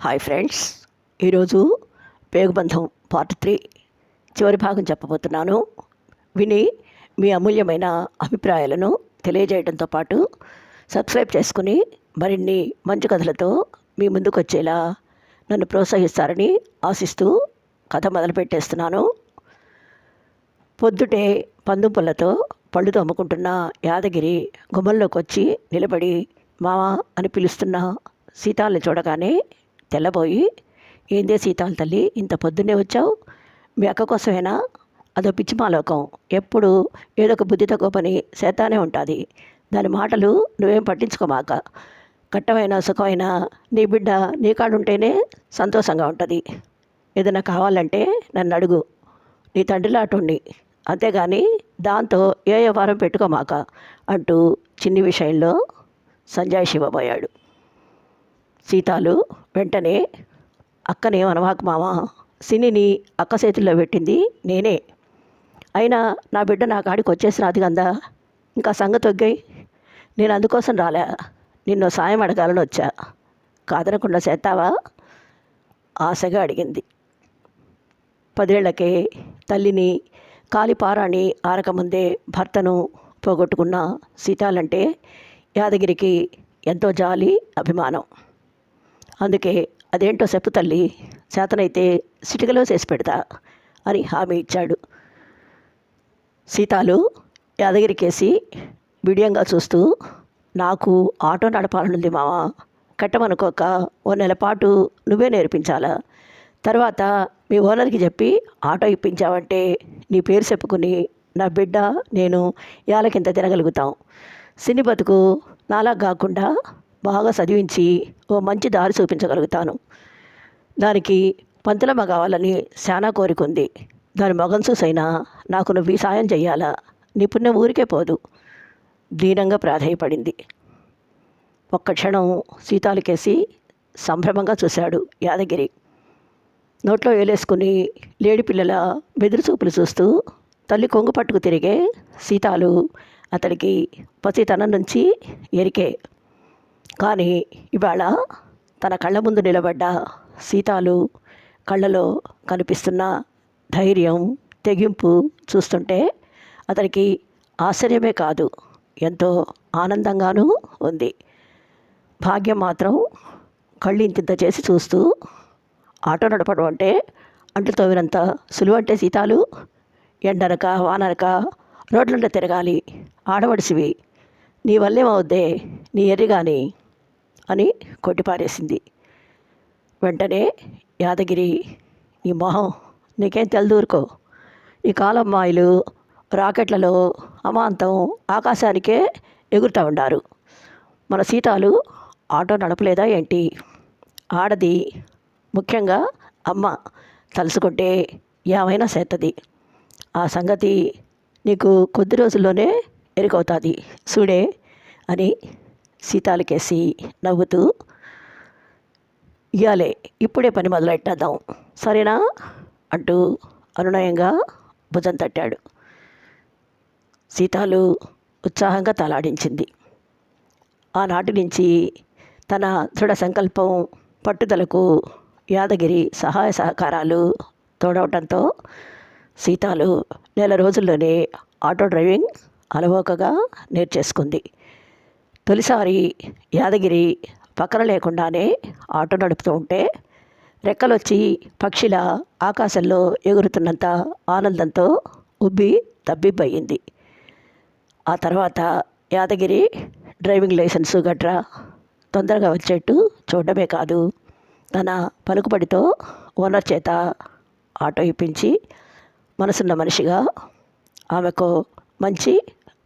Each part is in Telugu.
హాయ్ ఫ్రెండ్స్ ఈరోజు పేగుబంధం పార్ట్ త్రీ చివరి భాగం చెప్పబోతున్నాను. విని మీ అమూల్యమైన అభిప్రాయాలను తెలియజేయడంతో పాటు సబ్స్క్రైబ్ చేసుకుని మరిన్ని మంచి కథలతో మీ ముందుకు వచ్చేలా నన్ను ప్రోత్సహిస్తారని ఆశిస్తూ కథ మొదలుపెట్టేస్తున్నాను. పొద్దుటే పందుంపులతో పళ్ళు తోముకుంటున్న యాదగిరి గుమ్మంలోకి వచ్చి నిలబడి మావా అని పిలుస్తున్న సీతాల్ని చూడగానే తెల్లబోయి ఏందే సీతాల తల్లి ఇంత పొద్దున్నే వచ్చావు? మీ అక్క కోసమేనా? అదో పిచ్చిమాలోకం ఎప్పుడు ఏదో ఒక బుద్ధి తక్కువ పని చేస్తానే ఉంటుంది. దాని మాటలు నువ్వేం పట్టించుకోమాక. కట్టమైనా సుఖమైనా నీ బిడ్డ నీ కాడుంటేనే సంతోషంగా ఉంటుంది. ఏదైనా కావాలంటే నన్ను అడుగు. నీ తండ్రిలాటుండి అంతేగాని దాంతో ఏ వ్యవహారం పెట్టుకోమాక అంటూ చిన్ని విషయంలో సంజయ్ శివబోయాడు సీతాలు వెంటనే అక్కనే అనవాకు మామ సినిని అక్క చేతుల్లో పెట్టింది నేనే. అయినా నా బిడ్డ నా కాడికి రాదు కదా ఇంకా సంగతి ఒగ్గాయి నేను అందుకోసం రాలే నిన్ను సాయం అడగాలని వచ్చా. కాదనకుండా చేస్తావా? ఆశగా అడిగింది. పదేళ్ళకే తల్లిని కాలిపారాని ఆరకముందే భర్తను పోగొట్టుకున్న సీతాలంటే యాదగిరికి ఎంతో జాలి అభిమానం. అందుకే అదేంటో చెప్పు తల్లి. చేతనైతే సిటికలో చేసి పెడతా అని హామీ ఇచ్చాడు. సీతాలు యాదగిరికేసి బిడియంగా చూస్తూ నాకు ఆటో నడపాలనుంది మావా. కట్టమనుకోక ఓ నెల పాటు నువ్వే నేర్పించాలా. తర్వాత మీ ఓనర్కి చెప్పి ఆటో ఇప్పించావంటే నీ పేరు చెప్పుకుని నా బిడ్డ నేను ఏళ్ళకింత తినగలుగుతాం. సిని బతుకు నాలా కాకుండా బాగా చదివించి ఓ మంచి దారి చూపించగలుగుతాను. దానికి పంతులమ్మ కావాలని చాలా కోరికుంది దాని మొగం చూసైనా నాకు నువ్వు ఈ సాయం చెయ్యాలా? నీ పుణ్యం ఊరికే పోదు. దీనంగా ప్రాధేయపడింది. ఒక్క క్షణం సీతాలకేసి సంభ్రమంగా చూశాడు యాదగిరి. నోట్లో వేలేసుకుని లేడి పిల్లల బెదిరి చూపులు చూస్తూ తల్లి కొంగు పట్టుకు తిరిగే సీతాలు అతడికి పసితనం నుంచి ఎరికే కానీ ఇవాళ తన కళ్ళ ముందు నిలబడ్డ సీతాలు కళ్ళలో కనిపిస్తున్న ధైర్యం తెగింపు చూస్తుంటే అతనికి ఆశ్చర్యమే కాదు ఎంతో ఆనందంగానూ ఉంది. భాగ్యం మాత్రం కళ్ళు ఇంతింత చేసి చూస్తూ ఆటో నడపడం అంటే అంటు తోవినంత సులువంటే సీతాలు ఎండనక వాననక రోడ్లంట తిరగాలి ఆడవడిసివి. నీ వల్లేమవుద్దే నీ ఎర్రిగాని అని కొట్టిపారేసింది. వెంటనే యాదగిరి నీ మొహం నీకేం తెలదూరుకో. ఈ కాలమ్మాయిలు రాకెట్లలో అమాంతం ఆకాశానికే ఎగురుతూ ఉండారు. మన సీతాలు ఆటో నడపలేదా ఏంటి? ఆడది ముఖ్యంగా అమ్మ తలుసుకుంటే ఏమైనా చేస్తుంది ఆ సంగతి నీకు కొద్ది రోజుల్లోనే ఎరుకవుతుంది. చూడే అని సీతాలకేసి నవ్వుతూ ఇయాలే ఇప్పుడే పని మొదలెట్టేద్దాం సరేనా? అంటూ అనునయంగా భుజం తట్టాడు. సీతాలు ఉత్సాహంగా తలాడించింది. ఆనాటి నుంచి తన దృఢ సంకల్పం పట్టుదలకు యాదగిరి సహాయ సహకారాలు తోడవటంతో సీతాలు నెల రోజుల్లోనే ఆటో డ్రైవింగ్ అలవోకగా నేర్చేసుకుంది. తొలిసారి యాదగిరి పక్కన లేకుండానే ఆటో నడుపుతూ ఉంటే రెక్కలొచ్చి పక్షిల ఆకాశంలో ఎగురుతున్నంత ఆనందంతో ఉబ్బి తబ్బిబ్బయింది. ఆ తర్వాత యాదగిరి డ్రైవింగ్ లైసెన్సు గట్రా తొందరగా వచ్చేట్టు చూడడమే కాదు తన పలుకుబడితో ఓనర్ చేత ఆటో ఇప్పించి మనసున్న మనిషిగా ఆమెకు మంచి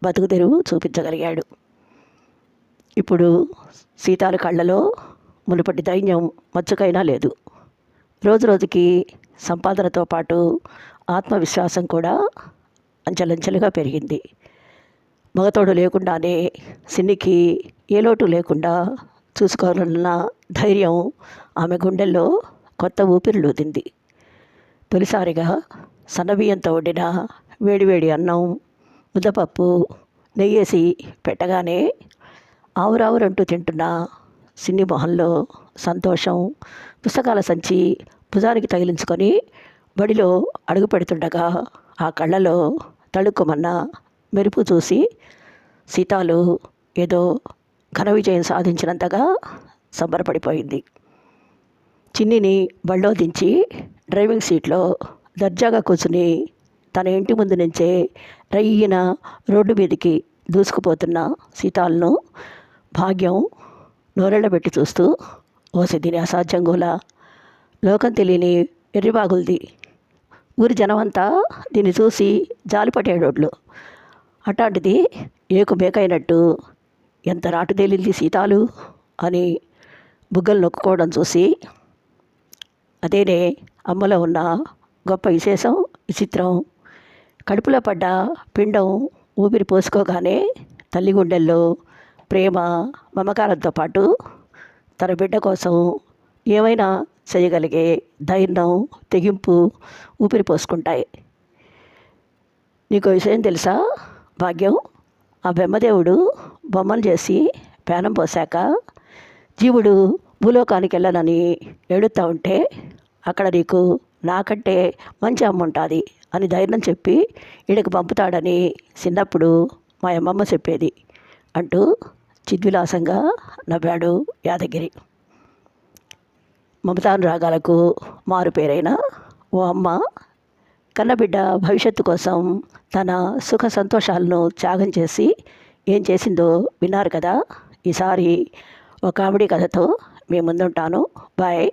బతుకు తెరువు చూపించగలిగాడు. ఇప్పుడు సీతాల కళ్ళలో మునుపటి దైన్యం మచ్చుకైనా లేదు. రోజు రోజుకి సంపాదనతో పాటు ఆత్మవిశ్వాసం కూడా అంచెలంచెలుగా పెరిగింది. మగతోడు లేకుండానే సిన్నికి ఏ లోటు లేకుండా చూసుకోవాలన్న ధైర్యం ఆమె గుండెల్లో కొత్త ఊపిరిలూదింది తొలిసారిగా సన్నబియ్యంతో వండిన వేడివేడి అన్నం ముద్దపప్పు నెయ్యేసి పెట్టగానే ఆవురావురంటూ తింటున్న సిన్ని మొహంలో సంతోషం పుస్తకాల సంచి భుజానికి తగిలించుకొని బడిలో అడుగు పెడుతుండగా ఆ కళ్ళలో తళుక్కుమన్న మెరుపు చూసి సీతాలు ఏదో ఘన విజయం సాధించినంతగా సంబరపడిపోయింది. చిన్నిని బళ్ళో దించి డ్రైవింగ్ సీట్లో దర్జాగా కూర్చుని తన ఇంటి ముందు నుంచే రయ్యిన రోడ్డు మీదకి దూసుకుపోతున్న సీతాలను భాగ్యం నోరెళ్ళబెట్టి చూస్తూ ఓసి దీని అసాధ్యం గోలా. లోకం తెలియని ఎర్రిబాగులది. ఊరి జనమంతా దీన్ని చూసి జాలిపడేటోళ్ళు అట్లాంటిది ఏకు మేకైనట్టు ఎంత రాటు తేలింది సీతాలు? అని బుగ్గలు నొక్కుకోవడం చూసి అదేనే అమ్మలో ఉన్న గొప్ప విశేషం విచిత్రం. కడుపులో పడ్డ పిండం ఊపిరి పోసుకోగానే తల్లి గుండెల్లో ప్రేమ మమకారంతో పాటు తన బిడ్డ కోసం ఏమైనా చేయగలిగే ధైర్యం తెగింపు ఊపిరి పోసుకుంటాయి. నీకు విషయం తెలుసా? భాగ్యం ఆ బ్రహ్మదేవుడు బొమ్మలు చేసి పేనం పోసాక జీవుడు భూలోకానికి వెళ్ళనని ఎడుతూ ఉంటే అక్కడ నీకు నాకంటే మంచి అమ్మ ఉంటుంది అని ధైర్యం చెప్పి ఈడకి పంపుతాడని చిన్నప్పుడు మా అమ్మమ్మ చెప్పేది అంటూ చిద్విలాసంగా నవ్వాడు యాదగిరి. మమతాను రాగాలకు మారు ఓ అమ్మ కన్నబిడ్డ భవిష్యత్తు కోసం తన సుఖ సంతోషాలను త్యాగం చేసి ఏం చేసిందో విన్నారు కదా? ఈసారి ఒక కామెడీ కథతో మీ ముందుంటాను. బాయ్.